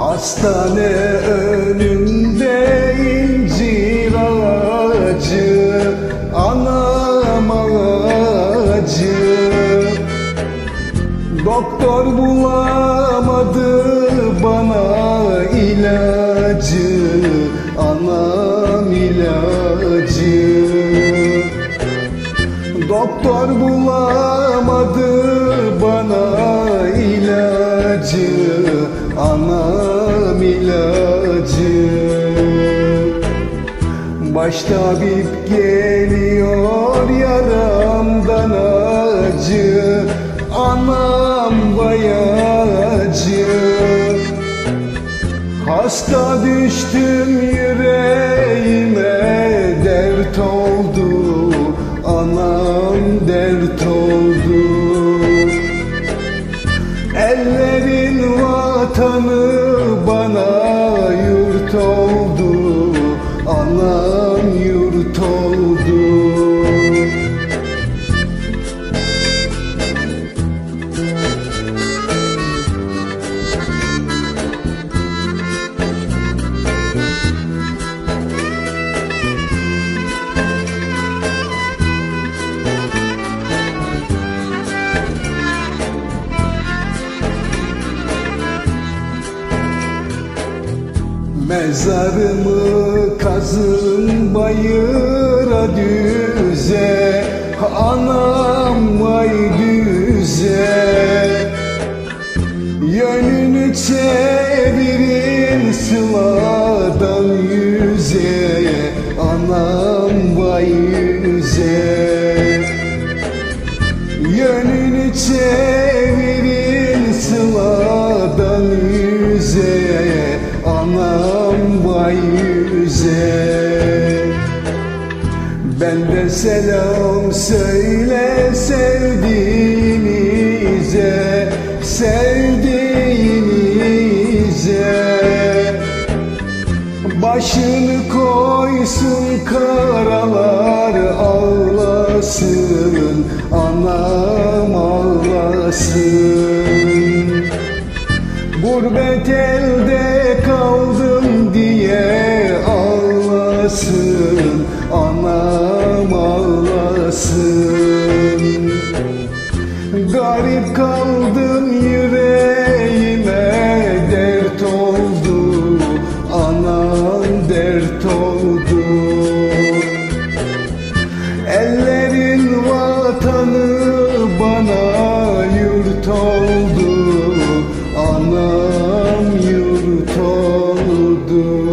Hastane önünde incir ağacı Anam ağacı Doktor bulamadı bana ilacı Anam ilacı. Doktor bulamadı Baş tabip geliyor yaramdan acı Anam bayacı. Hasta düştüm yüreğime dert oldu. Anam dert oldu. Ellerin vatanı bana yurt oldu Mezarımı kazın bayıra düze. Anam vay düze. Yönünü çevirin sıladan yüze. Anam vay yüze Yönünü çevirin sıladan yüze. Anam vay yüze. Ben de selam söyle sevdiğinize Sevdiğinize. Başını koysun karalar ağlasın Anam ağlasın. Gurbet elde kaldım ağlasın Anam ağlasın. Garip kaldım yüreğime Dert oldu. Anam dert oldu. Ellerin vatanı bana yurt oldu. Anam yurt oldu.